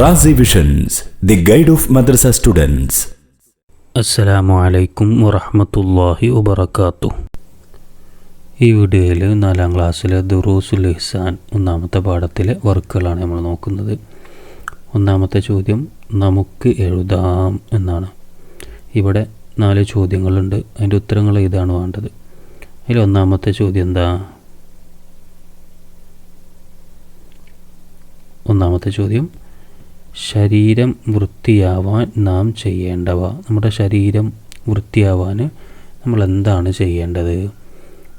Razi visions the guide of madrasa students അസ്സലാമു അലൈക്കും വറഹ്മത്തുള്ളാഹി വബറകാത്തു ഈ വീഡിയോയിൽ നാലാം ക്ലാസ്സിലെ ദുറൂസുൽ ഇഹ്സാൻ ഒന്നാമത്തെ പാഠത്തിലെ വർക്കുകളാണ് നമ്മൾ നോക്കുന്നത്. ഒന്നാമത്തെ ചോദ്യം നമുക്ക് എഴുതാം എന്നാണ്. ഇവിടെ നാല് ചോദ്യങ്ങളുണ്ട്. അതിന്റെ ഉത്തരങ്ങൾ ഇതാണ് വേണ്ടത്? അതിൽ ഒന്നാമത്തെ ചോദ്യം എന്താ? ഒന്നാമത്തെ ചോദ്യം ശരീരം വൃത്തിയാവാൻ നാം ചെയ്യേണ്ടവ. നമ്മുടെ ശരീരം വൃത്തിയാവാൻ നമ്മൾ എന്താണ് ചെയ്യേണ്ടത്?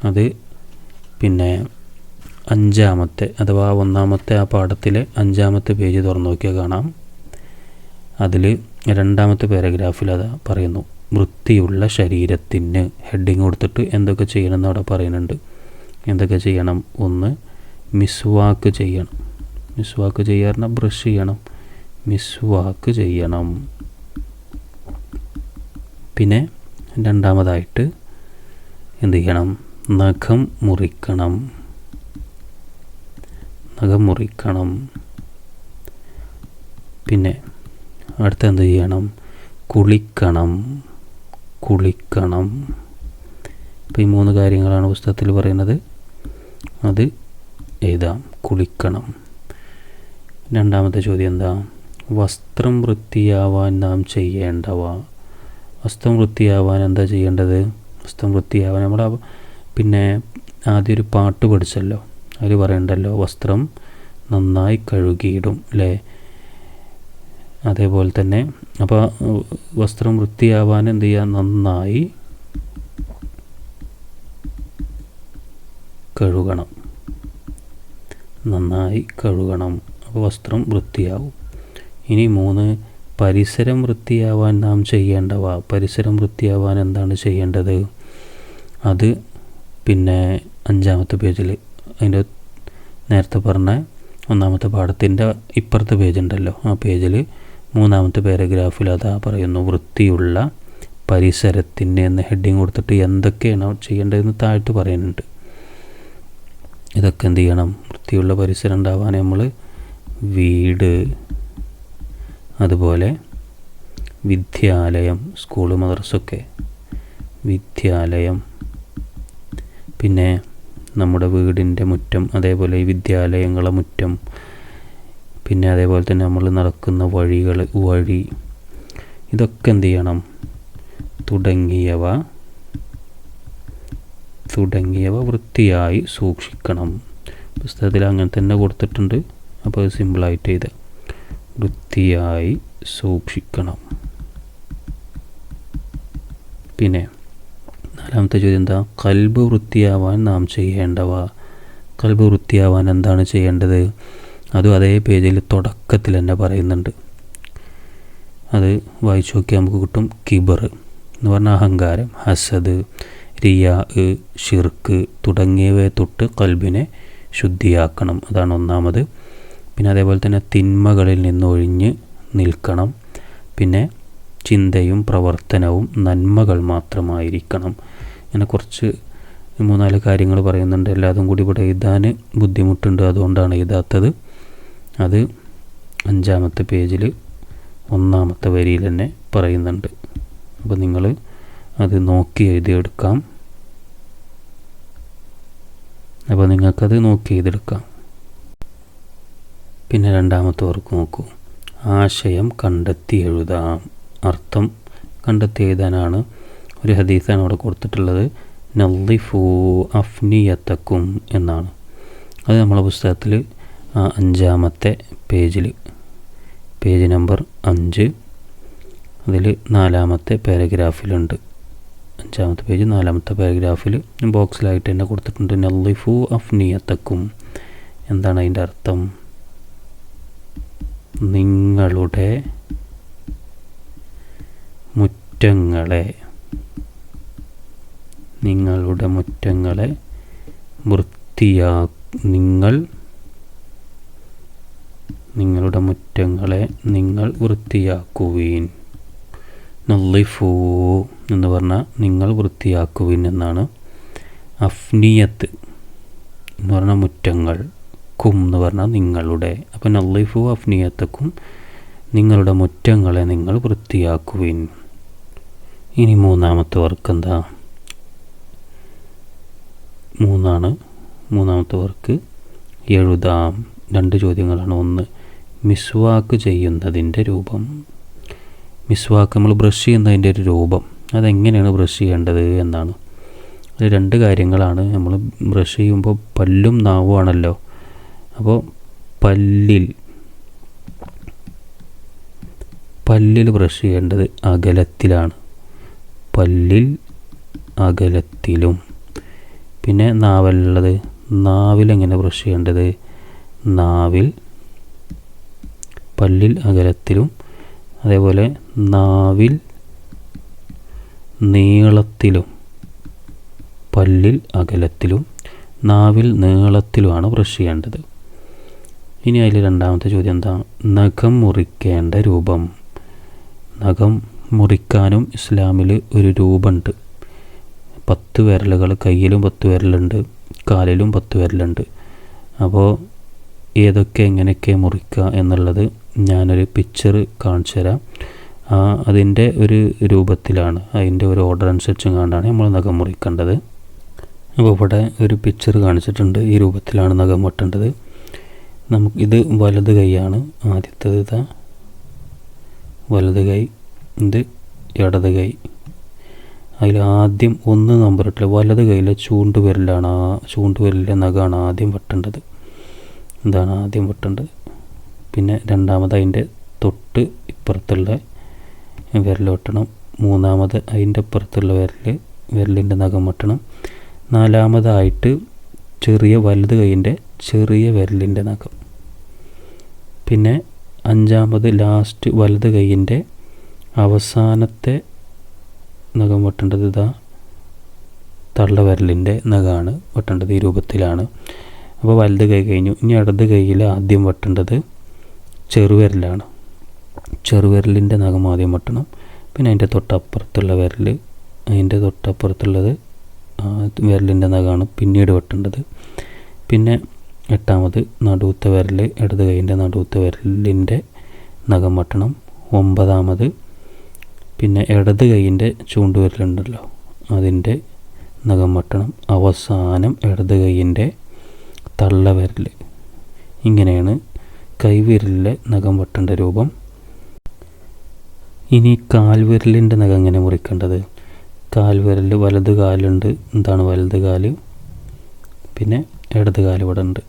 അത് പിന്നെ അഞ്ചാമത്തെ അഥവാ ഒന്നാമത്തെ ആ പാഠത്തിലെ അഞ്ചാമത്തെ പേജ് തുറന്നു നോക്കിയാൽ കാണാം. അതിൽ രണ്ടാമത്തെ പാരഗ്രാഫിൽ അത് പറയുന്നു. വൃത്തിയുള്ള ശരീരത്തിന് ഹെഡിങ് കൊടുത്തിട്ട് എന്തൊക്കെ ചെയ്യണം എന്ന് അവിടെ പറയുന്നുണ്ട്. എന്തൊക്കെ ചെയ്യണം? ഒന്ന് മിസ്വാക്ക് ചെയ്യണം. മിസ്വാക്ക് ചെയ്യാറുണ്ട് ബ്രഷ് ചെയ്യണം. മിസ്വാക്ക് ചെയ്യണം. പിന്നെ രണ്ടാമതായിട്ട് എന്ത് ചെയ്യണം? നഖം മുറിക്കണം. നഖം മുറിക്കണം. പിന്നെ അടുത്ത എന്ത് ചെയ്യണം? കുളിക്കണം. കുളിക്കണം. ഇപ്പം ഈ മൂന്ന് കാര്യങ്ങളാണ് പുസ്തകത്തിൽ പറയുന്നത്. അത് എഴുതാം. കുളിക്കണം. രണ്ടാമത്തെ ചോദ്യം എന്താ? വസ്ത്രം വൃത്തിയാവാൻ നാം ചെയ്യേണ്ടവ. വസ്ത്രം വൃത്തിയാവാൻ എന്താ ചെയ്യേണ്ടത്? വസ്ത്രം വൃത്തിയാവാൻ നമ്മൾ പിന്നെ ആദ്യം ഒരു പാട്ട് പഠിച്ചല്ലോ. അതിൽ പറയണ്ടല്ലോ വസ്ത്രം നന്നായി കഴുകിയിടും അല്ലേ അതേപോലെ തന്നെ അപ്പോൾ വസ്ത്രം വൃത്തിയാവാൻ എന്ത് ചെയ്യുക നന്നായി കഴുകണം. നന്നായി കഴുകണം. അപ്പോൾ വസ്ത്രം വൃത്തിയാവും. ഇനി മൂന്ന് പരിസരം വൃത്തിയാവാൻ നാം ചെയ്യേണ്ടവ പരിസരം വൃത്തിയാവാൻ എന്താണ് ചെയ്യേണ്ടത്? അത് പിന്നെ അഞ്ചാമത്തെ പേജിൽ അതിന്റെ നേരത്തെ പറഞ്ഞ ഒന്നാമത്തെ പാഠത്തിന്റെ ഇപ്പുറത്തെ പേജ് ഉണ്ടല്ലോ ആ പേജിൽ മൂന്നാമത്തെ പാരഗ്രാഫിൽ അതാ പറയുന്നു വൃത്തിയുള്ള പരിസരത്തിന് എന്ന ഹെഡിങ് കൊടുത്തിട്ട് എന്തൊക്കെയാണ് ചെയ്യേണ്ടതെന്ന് താഴ്ത്ത് പറയുന്നുണ്ട്. ഇതൊക്കെ എന്ത് ചെയ്യണം? വൃത്തിയുള്ള പരിസരം ഉണ്ടാവാൻ നമ്മൾ വീട് അതുപോലെ വിദ്യാലയം സ്കൂൾ മദ്രസൊക്കെ വിദ്യാലയം. പിന്നെ നമ്മുടെ വീടിന്റെ മുറ്റം അതേപോലെ ഈ വിദ്യാലയങ്ങളെ മുറ്റം. പിന്നെ അതേപോലെ തന്നെ നമ്മൾ നടക്കുന്ന വഴികൾ വഴി. ഇതൊക്കെ എന്ത് ചെയ്യണം? തുടങ്ങിയവ തുടങ്ങിയവ വൃത്തിയായി സൂക്ഷിക്കണം. പുസ്തകത്തിൽ അങ്ങനെ തന്നെ കൊടുത്തിട്ടുണ്ട്. അപ്പോൾ സിമ്പിളായിട്ട് ഇത് വൃത്തിയായി സൂക്ഷിക്കണം. പിന്നെ നാലാമത്തെ ചോദ്യം എന്താ? കൽബ് വൃത്തിയാവാൻ നാം ചെയ്യേണ്ടവ. കൽബ് വൃത്തിയാവാൻ എന്താണ് ചെയ്യേണ്ടത്? അതും അതേ പേജിൽ തുടക്കത്തിൽ തന്നെ പറയുന്നുണ്ട്. അത് വായിച്ചു നോക്കിയാൽ നമുക്ക് കിട്ടും കിബർ എന്ന് പറഞ്ഞാൽ അഹങ്കാരം ഹസദ് റിയാ ഷിർക്ക് തുടങ്ങിയവയെ തൊട്ട് കൽബിനെ ശുദ്ധിയാക്കണം. അതാണ് ഒന്നാമത്. പിന്നെ അതേപോലെ തന്നെ തിന്മകളിൽ നിന്ന് ഒഴിഞ്ഞ് നിൽക്കണം. പിന്നെ ചിന്തയും പ്രവർത്തനവും നന്മകൾ മാത്രമായിരിക്കണം. അങ്ങനെ കുറച്ച് മൂന്നാൽ കാര്യങ്ങൾ പറയുന്നുണ്ട്. എല്ലാതും കൂടി ഇവിടെ എഴുതാൻ ബുദ്ധിമുട്ടുണ്ട്. അതുകൊണ്ടാണ് എഴുതാത്തത്. അത് അഞ്ചാമത്തെ പേജിൽ ഒന്നാമത്തെ വരിയിൽ തന്നെ പറയുന്നുണ്ട്. അപ്പോൾ നിങ്ങൾ അത് നോക്കി എഴുതിയെടുക്കാം. അപ്പോൾ നിങ്ങൾക്കത് നോക്കി എഴുതിയെടുക്കാം. പിന്നെ രണ്ടാമത്തെ വർക്ക് നോക്കൂ. ആശയം കണ്ടെത്തി എഴുതാം. അർത്ഥം കണ്ടെത്തി എഴുതാനാണ് ഒരു ഹദീസാണ് അവിടെ കൊടുത്തിട്ടുള്ളത്. നല്ലിഫു അഫ്നിയത്തക്കും എന്നാണ്. അത് നമ്മളെ പുസ്തകത്തിൽ അഞ്ചാമത്തെ പേജിൽ പേജ് നമ്പർ അഞ്ച്. അതിൽ നാലാമത്തെ പാരഗ്രാഫിലുണ്ട്. അഞ്ചാമത്തെ പേജ് നാലാമത്തെ പാരഗ്രാഫിൽ ബോക്സിലായിട്ട് തന്നെ കൊടുത്തിട്ടുണ്ട്. നല്ലിഫു അഫ്നിയത്തക്കും. എന്താണ് അതിന്റെ അർത്ഥം? നിങ്ങളുടെ മുറ്റങ്ങളെ നിങ്ങളുടെ മുറ്റങ്ങളെ വൃത്തിയാ നിങ്ങൾ നിങ്ങളുടെ മുറ്റങ്ങളെ നിങ്ങൾ വൃത്തിയാക്കുവീൻ. നല്ലിഫൂ എന്ന് പറഞ്ഞാൽ നിങ്ങൾ വൃത്തിയാക്കുവിൻ എന്നാണ്. അഫ്നിയത്ത് എന്ന് പറഞ്ഞാൽ മുറ്റങ്ങൾ. കും എന്ന് പറഞ്ഞാൽ നിങ്ങളുടെ അപ്പം നല്ലിഫു അഫ്നിയത്തക്കും നിങ്ങളുടെ മുറ്റങ്ങളെ നിങ്ങൾ വൃത്തിയാക്കുവിൻ. ഇനി മൂന്നാമത്തെ വർക്ക് എന്താ? മൂന്നാണ്. മൂന്നാമത്തെ വർക്ക് എഴുതാം. രണ്ട് ചോദ്യങ്ങളാണ്. ഒന്ന് മിസ്വാക്ക് ചെയ്യുന്നതിന്റെ രൂപം. മിസ്വാക്ക് നമ്മൾ ബ്രഷ് ചെയ്യുന്നതിന്റെ ഒരു രൂപം. അതെങ്ങനെയാണ് ബ്രഷ് ചെയ്യേണ്ടത് എന്നാണ്. അത് രണ്ട് കാര്യങ്ങളാണ്. നമ്മൾ ബ്രഷ് ചെയ്യുമ്പോൾ പല്ലും നാവുമാണല്ലോ. അപ്പോൾ പല്ലിൽ പല്ലിൽ ബ്രഷ് ചെയ്യേണ്ടത് അകലത്തിലാണ്. പല്ലിൽ അകലത്തിലും. പിന്നെ നാവലുള്ളത് നാവിൽ എങ്ങനെ ബ്രഷ് ചെയ്യേണ്ടത്? നാവിൽ പല്ലിൽ അകലത്തിലും. അതേപോലെ നാവിൽ നീളത്തിലും. പല്ലിൽ അകലത്തിലും. നാവിൽ നീളത്തിലുമാണ് ബ്രഷ് ചെയ്യേണ്ടത്. ഇനി അതിൽ രണ്ടാമത്തെ ചോദ്യം എന്താണ് നഖം മുറിക്കേണ്ട രൂപം. നഖം മുറിക്കാനും ഇസ്ലാമിൽ ഒരു രൂപമുണ്ട് പത്ത് വിരലുകൾ കയ്യിലും പത്ത് വിരലുണ്ട് കാലിലും പത്ത് വിരലുണ്ട്. അപ്പോൾ ഏതൊക്കെ എങ്ങനെയൊക്കെ മുറിക്കുക എന്നുള്ളത് ഞാനൊരു പിക്ചർ കാണിച്ചു തരാം. ആ അതിന്റെ ഒരു രൂപത്തിലാണ് അതിന്റെ ഒരു ഓർഡർ അനുസരിച്ചും കണ്ടാണ് നമ്മൾ നഖം മുറിക്കേണ്ടത്. അപ്പോൾ ഇവിടെ ഒരു പിക്ചർ കാണിച്ചിട്ടുണ്ട് ഈ രൂപത്തിലാണ് നഖം വെട്ടേണ്ടത്. നമുക്ക് ഇത് വലത് കൈയാണ്. ആദ്യത്തേത് ഇതാ. വലത് കൈ ഇത് ഇടത് കൈ. അതിൽ ആദ്യം ഒന്ന് നമ്പർ ഇട്ടില്ല വലത് കൈയിലെ ചൂണ്ടുവിരലാണ് ആ ചൂണ്ടുവിരലിലെ നഖമാണ് ആദ്യം വെട്ടേണ്ടത്. ഇതാണ് ആദ്യം വെട്ടേണ്ടത്. പിന്നെ രണ്ടാമത് അതിന്റെ തൊട്ട് ഇപ്പുറത്തുള്ള വിരൽ വെട്ടണം. മൂന്നാമത് അതിന്റെ അപ്പുറത്തുള്ള വിരൽ വിരലിന്റെ നഖം വെട്ടണം. നാലാമതായിട്ട് ചെറിയ വലത് കൈയിന്റെ ചെറിയ വിരലിന്റെ നഖം. പിന്നെ അഞ്ചാമത് ലാസ്റ്റ് വലത് കൈയിന്റെ അവസാനത്തെ നഖം വെട്ടേണ്ടത് ഇതാ. തള്ളവിരലിന്റെ നഖമാണ് വെട്ടേണ്ടത് ഈ രൂപത്തിലാണ്. അപ്പോൾ വലത് കൈ കഴിഞ്ഞു. ഇനി ഇടത് കൈയിൽ ആദ്യം വെട്ടേണ്ടത് ചെറുവിരലാണ്. ചെറുവിരലിന്റെ നഖം ആദ്യം വെട്ടണം. പിന്നെ അതിന്റെ തൊട്ടപ്പുറത്തുള്ള വിരൽ അതിന്റെ തൊട്ടപ്പുറത്തുള്ളത് വിരലിന്റെ നഖമാണ് പിന്നീട് വെട്ടേണ്ടത്. പിന്നെ എട്ടാമത് നടുവത്തെ വിരൽ ഇടത് കൈന്റെ നടുവത്തെ വിരലിന്റെ നഖം വെട്ടണം ഒമ്പതാമത് പിന്നെ ഇടത് കൈയിന്റെ ചൂണ്ടുവിരലുണ്ടല്ലോ അതിന്റെ നഖം വെട്ടണം അവസാനം ഇടത് കൈയിന്റെ തള്ളവിരൽ ഇങ്ങനെയാണ് കൈവിരലിലെ നഖം വെട്ടേണ്ട രൂപം. ഇനി കാൽവിരലിന്റെ നഖം എങ്ങനെ മുറിക്കേണ്ടത്? കാൽവിരൽ വലത് കാലുണ്ട്. എന്താണ് വലത് കാൽ? പിന്നെ ഇടത് കാൽ ഇവിടെ ഉണ്ട്.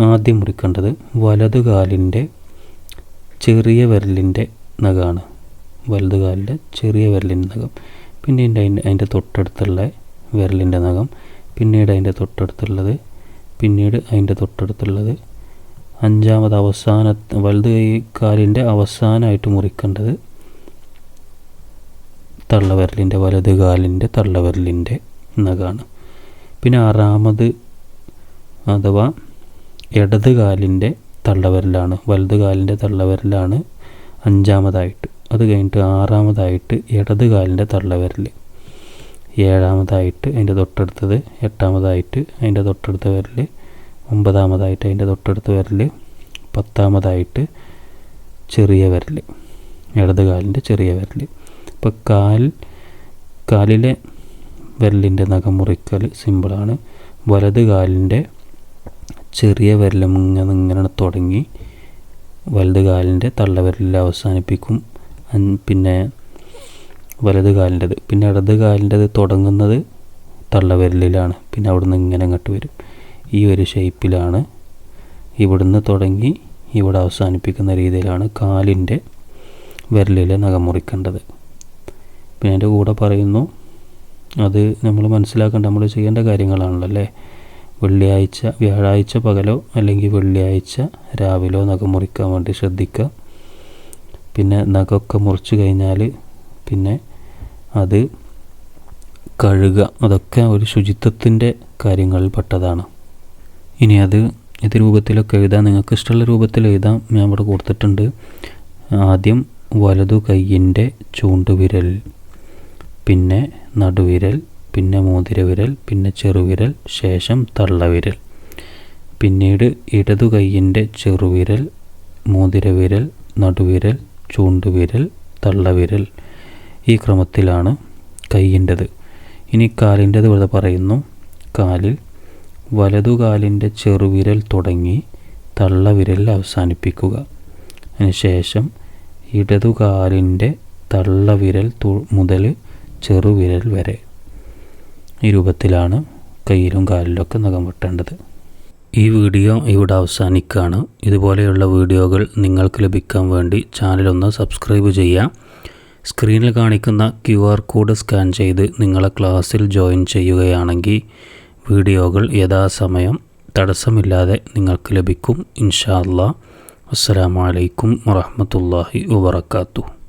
ആദ്യം മുറിക്കേണ്ടത് വലത് കാലിന്റെ ചെറിയ വിരലിന്റെ നഖമാണ് വലത് കാലിന്റെ ചെറിയ വിരലിന്റെ നഖം. പിന്നീട് അതിന്റെ അതിന്റെ തൊട്ടടുത്തുള്ള വിരലിന്റെ നഖം. പിന്നീട് അതിന്റെ തൊട്ടടുത്തുള്ളത് പിന്നീട് അതിന്റെ തൊട്ടടുത്തുള്ളത്. അഞ്ചാമത് അവസാന വലത് കൈ കാലിന്റെ അവസാനമായിട്ട് മുറിക്കേണ്ടത് തള്ളവിരലിന്റെ വലത് കാലിന്റെ തള്ളവിരലിന്റെ നഖമാണ് പിന്നെ ആറാമത് അഥവാ ഇടത് കാലിന്റെ തള്ളവരലാണ് വലത് കാലിന്റെ തള്ളവരലാണ് അഞ്ചാമതായിട്ട്. അത് കഴിഞ്ഞിട്ട് ആറാമതായിട്ട് ഇടത് കാലിന്റെ തള്ളവരൽ. ഏഴാമതായിട്ട് അതിന്റെ തൊട്ടടുത്തത് എട്ടാമതായിട്ട് അതിന്റെ തൊട്ടടുത്ത വിരൽ ഒമ്പതാമതായിട്ട് അതിന്റെ തൊട്ടടുത്ത വിരൽ പത്താമതായിട്ട് ചെറിയ വിരൽ ഇടത് കാലിന്റെ ചെറിയ വിരൽ. ഇപ്പോൾ കാൽ കാലിലെ വിരലിന്റെ നഖം മുറിക്കൽ സിമ്പിളാണ്. വലത് കാലിന്റെ ചെറിയ വിരലും ഇങ്ങനെ ഇങ്ങനെ തുടങ്ങി വലത് കാലിന്റെ തള്ളവിരലിൽ അവസാനിപ്പിക്കും. പിന്നെ വലത് കാലിന്റെത്. പിന്നെ ഇടത് കാലിന്റെത് തുടങ്ങുന്നത് തള്ളവിരലിലാണ് പിന്നെ അവിടുന്ന് ഇങ്ങനെ അങ്ങോട്ട് വരും. ഈ ഒരു ഷേപ്പിലാണ് ഇവിടുന്ന് തുടങ്ങി ഇവിടെ അവസാനിപ്പിക്കുന്ന രീതിയിലാണ് കാലിന്റെ വിരലിലെ നഖം മുറിക്കേണ്ടത്. പിന്നെ എന്റെ കൂടെ പറയുന്നു അത് നമ്മൾ മനസ്സിലാക്കേണ്ട നമ്മൾ ചെയ്യേണ്ട കാര്യങ്ങളാണല്ലോ അല്ലേ വെള്ളിയാഴ്ച വ്യാഴാഴ്ച പകലോ അല്ലെങ്കിൽ വെള്ളിയാഴ്ച രാവിലോ നഖം മുറിക്കാൻ വേണ്ടി ശ്രദ്ധിക്കുക. പിന്നെ നഖമൊക്കെ മുറിച്ച് കഴിഞ്ഞാൽ പിന്നെ അത് കഴുകുക. അതൊക്കെ ഒരു ശുചിത്വത്തിന്റെ കാര്യങ്ങളിൽ പെട്ടതാണ്. ഇനി അത് ഇത് രൂപത്തിലൊക്കെ എഴുതാം. നിങ്ങൾക്ക് ഇഷ്ടമുള്ള രൂപത്തിൽ എഴുതാം. ഞാൻ ഇവിടെ കൊടുത്തിട്ടുണ്ട്. ആദ്യം വലതു കൈയിന്റെ ചൂണ്ടുവിരൽ. പിന്നെ നടുവിരൽ പിന്നെ മോതിരവിരൽ പിന്നെ ചെറുവിരൽ ശേഷം തള്ളവിരൽ. പിന്നീട് ഇടതു കൈയിന്റെ ചെറുവിരൽ മോതിരവിരൽ നടുവിരൽ ചൂണ്ടുവിരൽ തള്ളവിരൽ ഈ ക്രമത്തിലാണ് കൈയിന്റെത്. ഇനി കാലിന്റെത് ഇവിടെ പറയുന്നു. കാലിൽ വലതുകാലിന്റെ ചെറുവിരൽ തുടങ്ങി തള്ളവിരൽ അവസാനിപ്പിക്കുക. അതിനുശേഷം ഇടതുകാലിന്റെ തള്ളവിരൽ മുതൽ ചെറുവിരൽ വരെ ഈ രൂപത്തിലാണ് കയ്യിലും കാലിലൊക്കെ നഖം വെട്ടേണ്ടത്. ഈ വീഡിയോ ഇവിടെ അവസാനിക്കുകയാണ്. ഇതുപോലെയുള്ള വീഡിയോകൾ നിങ്ങൾക്ക് ലഭിക്കാൻ വേണ്ടി ചാനലൊന്ന് സബ്സ്ക്രൈബ് ചെയ്യാം സ്ക്രീനിൽ കാണിക്കുന്ന ക്യു ആർ കോഡ് സ്കാൻ ചെയ്ത് നിങ്ങളെ ക്ലാസ്സിൽ ജോയിൻ ചെയ്യുകയാണെങ്കിൽ വീഡിയോകൾ യഥാസമയം തടസ്സമില്ലാതെ നിങ്ങൾക്ക് ലഭിക്കും. ഇൻഷാ അല്ലാ വലൈക്കും വറഹ്മത്തുള്ളാഹി വബറകാതുഹു.